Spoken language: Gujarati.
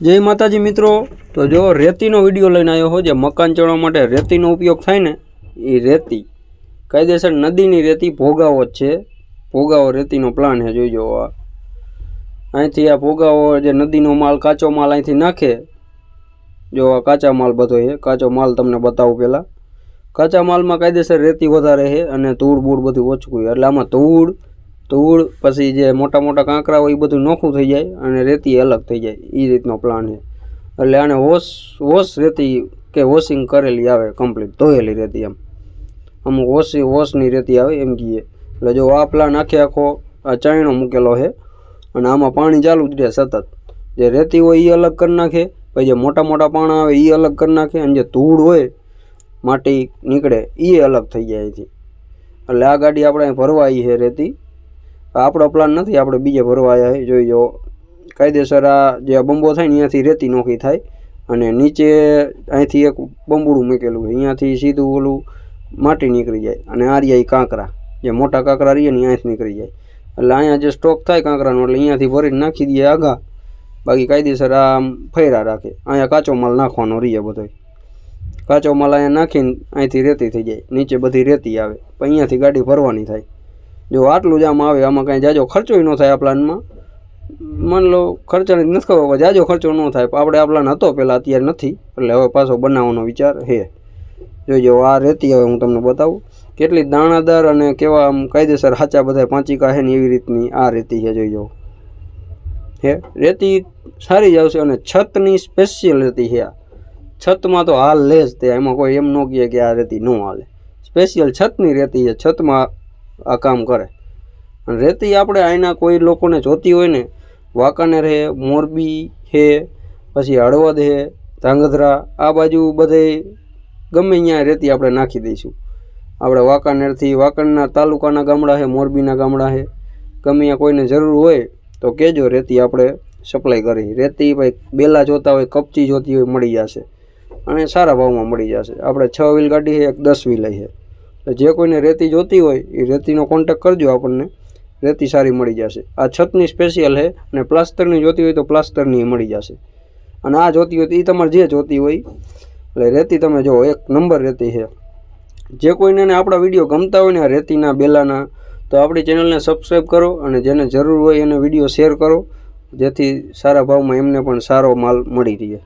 જય માતાજી મિત્રો. તો જો રેતીનો વીડિયો લઈને આવ્યો હો, જે મકાન ચડવા માટે રેતીનો ઉપયોગ થાય ને, એ રેતી. કાયદેસર નદીની રેતી ભોગાવો જ છે. ભોગાવો રેતીનો પ્લાન છે, જોઈ આ. અહીંથી આ ભોગાવો જે નદીનો માલ, કાચો માલ અહીંથી નાખે. જો આ કાચા માલ બધો છે, કાચો માલ તમને બતાવું પહેલાં. કાચા માલમાં કાયદેસર રેતી વધારે છે અને ધૂળ બૂળ બધું ઓછું એટલે આમાં ધૂળ ધૂળ, પછી જે મોટા મોટા કાંકરા હોય એ બધું નોખું થઈ જાય અને રેતી અલગ થઈ જાય. એ રીતનો પ્લાન છે. એટલે આને વોશ વોશ રેતી કે વોશિંગ કરેલી આવે કમ્પ્લીટ ધોયેલી રેતી એમ અમુક વોશી વોશની રેતી આવે એમ કહીએ. એટલે જો આ પ્લાન આખે આખો આ ચાયણો મૂકેલો છે અને આમાં પાણી ચાલુ જ રહે સતત. જે રેતી હોય એ અલગ કરી નાખે, પછી જે મોટા મોટા પાણા આવે એ અલગ કરી નાખે અને જે ધૂળ હોય માટી નીકળે એ અલગ થઈ જાય અહીંથી. એટલે આ ગાડી આપણે ભરવા આવી છે રેતી. આપણો પ્લાન નથી, આપણે બીજે ભરવા આવ્યા જોઈ જો કાયદેસર આ જે બંબો થાય ને, અહીંયાથી રેતી નોખી થાય. અને નીચે અહીંથી એક બંબુડું મૂકેલું છે. અહીંયાથી સીધું ઓલું માટી નીકળી જાય. અને આ રહ્યા કાંકરા, જે મોટા કાંકરા રહીએ ને અહીંયાથી નીકળી જાય. એટલે અહીંયા જે સ્ટોક થાય કાંકરાનો, એટલે અહીંયાથી ભરીને નાખી દઈએ આગા. બાકી કાયદેસર આમ ફેરા રાખે. અહીંયા કાચો માલ નાખવાનો રહીએ બધો. કાચો માલ અહીંયા નાખીને અહીંથી રેતી થઈ જાય. નીચે બધી રેતી આવે. પણ અહીંયાથી ગાડી ભરવાની થાય. જો આટલું જ આમ આવે, આમાં કાંઈ જાજો ખર્ચો ન થાય આ પ્લાનમાં. માન લો, ખર્ચાની નથી ખબર જાજો ખર્ચો ન થાય. પણ આપણે આ પ્લાન હતો પહેલાં, અત્યારે નથી. એટલે હવે પાછો બનાવવાનો વિચાર છે. જોઈજો આ રેતી હવે હું તમને બતાવું. કેટલી દાણાદાર અને કેવા આમ કાયદેસર સાચા બધા પાંચીકા છે ને એવી રીતની આ રેતી છે જોઈજો હે? રેતી સારી જ આવશે અને છતની સ્પેશિયલ રેતી છે આ. છતમાં તો હાલ લે જ તે, એમાં કોઈ એમ ન કહે કે આ રેતી ન હાલે. સ્પેશિયલ છતની રેતી છે, છતમાં આ કામ કરે. અને રેતી આપણે અહીંના કોઈ લોકોને જોતી હોય ને, વાંકાનેર છે મોરબી છે પછી હળવદ હે, ધાંગધ્રા, આ બાજુ બધે ગમે અહીંયા રેતી આપણે નાખી દઈશું. આપણે વાંકાનેરથી વાંકણના તાલુકાના ગામડા છે મોરબીના ગામડા છે ગમે અહીંયા કોઈને જરૂર હોય તો કહેજો રેતી આપણે સપ્લાય કરી. રેતી ભાઈ બેલા જોતા હોય, કપચી જોતી હોય, મળી જશે. અને સારા ભાવમાં મળી જશે. આપણે છ વ્હીલ ગાડી છે એક દસ વ્હીલ છે એટલે જે કોઈને રેતી જોતી હોય, એ રેતીનો કોન્ટેક કરજો આપણને. રેતી સારી મળી જશે. આ છતની સ્પેશિયલ છે અને પ્લાસ્ટરની જોતી હોય તો પ્લાસ્ટરની મળી જશે. અને આ જોતી હોય તો એ તમારે જે જોતી હોય, એટલે રેતી તમે જો, એક નંબર રેતી છે. જે કોઈને આપણા વીડિયો ગમતા હોય ને આ રેતીના, બેલાના, તો આપણી ચેનલને સબસ્ક્રાઈબ કરો અને જેને જરૂર હોય એને વીડિયો શેર કરો, જેથી સારા ભાવમાં એમને પણ સારો માલ મળી રહે.